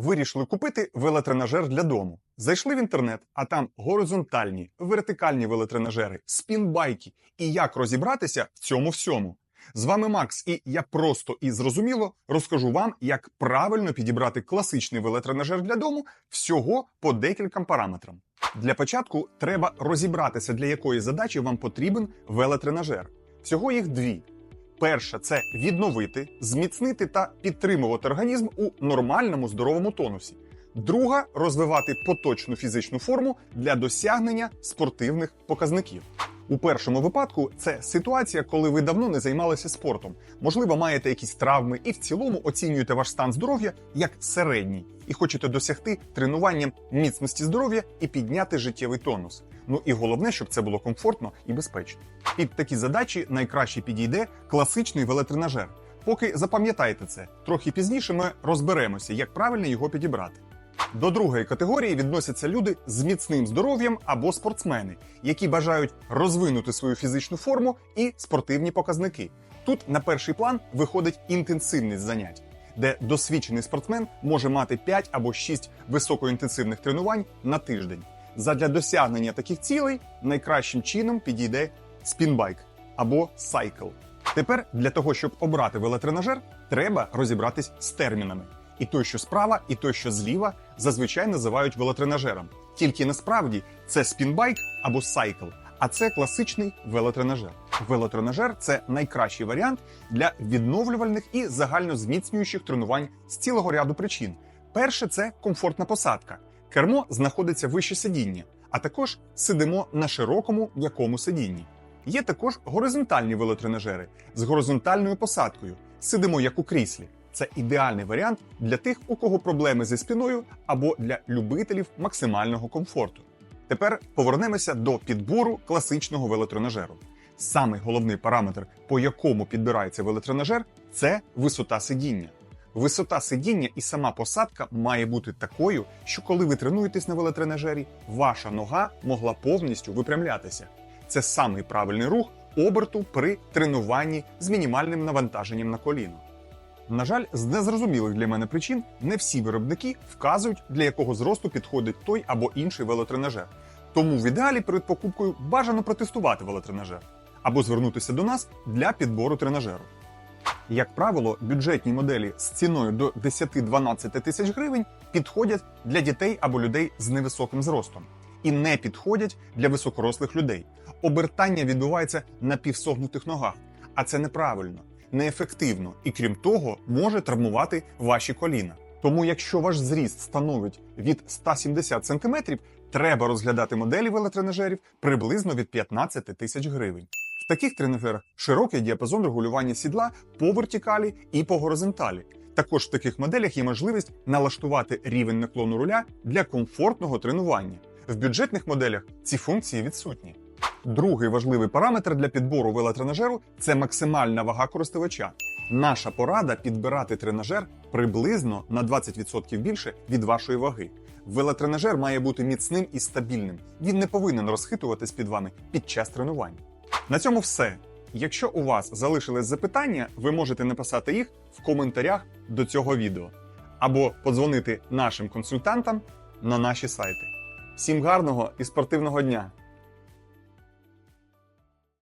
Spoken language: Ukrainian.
Вирішили купити велотренажер для дому. Зайшли в інтернет, а там горизонтальні, вертикальні велотренажери, спінбайки. І як розібратися в цьому всьому. З вами Макс, і я просто і зрозуміло розкажу вам, як правильно підібрати класичний велотренажер для дому всього по декільком параметрам. Для початку треба розібратися, для якої задачі вам потрібен велотренажер. Всього їх дві. Перша це відновити, зміцнити та підтримувати організм у нормальному здоровому тонусі. Друга розвивати поточну фізичну форму для досягнення спортивних показників. У першому випадку це ситуація, коли ви давно не займалися спортом. Можливо, маєте якісь травми і в цілому оцінюєте ваш стан здоров'я як середній і хочете досягти тренуванням міцності здоров'я і підняти життєвий тонус. Ну і головне, щоб це було комфортно і безпечно. Під такі задачі найкраще підійде класичний велотренажер. Поки запам'ятайте це, трохи пізніше ми розберемося, як правильно його підібрати. До другої категорії відносяться люди з міцним здоров'ям або спортсмени, які бажають розвинути свою фізичну форму і спортивні показники. Тут на перший план виходить інтенсивність занять, де досвідчений спортсмен може мати 5 або 6 високоінтенсивних тренувань на тиждень. Задля досягнення таких цілей найкращим чином підійде спінбайк або сайкл. Тепер для того, щоб обрати велотренажер, треба розібратись з термінами. І той, що справа, і той, що зліва, зазвичай називають велотренажером. Тільки насправді це спінбайк або сайкл, а це класичний велотренажер. Велотренажер це найкращий варіант для відновлювальних і загальнозміцнюючих тренувань з цілого ряду причин. Перше це комфортна посадка. Кермо знаходиться вище сидіння, а також сидимо на широкому м'якому сидінні. Є також горизонтальні велотренажери з горизонтальною посадкою. Сидимо як у кріслі. Це ідеальний варіант для тих, у кого проблеми зі спиною або для любителів максимального комфорту. Тепер повернемося до підбору класичного велотренажеру. Самий головний параметр, по якому підбирається велотренажер, це висота сидіння. Висота сидіння і сама посадка має бути такою, що коли ви тренуєтесь на велотренажері, ваша нога могла повністю випрямлятися. Це самий правильний рух оберту при тренуванні з мінімальним навантаженням на коліно. На жаль, з незрозумілих для мене причин не всі виробники вказують, для якого зросту підходить той або інший велотренажер. Тому в ідеалі перед покупкою бажано протестувати велотренажер або звернутися до нас для підбору тренажеру. Як правило, бюджетні моделі з ціною до 10-12 тисяч гривень підходять для дітей або людей з невисоким зростом і не підходять для високорослих людей. Обертання відбувається на півсогнутих ногах, а це неправильно, неефективно і крім того, може травмувати ваші коліна. Тому, якщо ваш зріст становить від 170 см, треба розглядати моделі велотренажерів приблизно від 15 тисяч гривень. В таких тренажерах широкий діапазон регулювання сідла по вертикалі і по горизонталі. Також в таких моделях є можливість налаштувати рівень наклону руля для комфортного тренування. В бюджетних моделях ці функції відсутні. Другий важливий параметр для підбору велотренажеру це максимальна вага користувача. Наша порада підбирати тренажер приблизно на 20% більше від вашої ваги. Велотренажер має бути міцним і стабільним. Він не повинен розхитуватись під вами під час тренувань. На цьому все. Якщо у вас залишились запитання, ви можете написати їх в коментарях до цього відео або подзвонити нашим консультантам на наші сайти. Всім гарного і спортивного дня!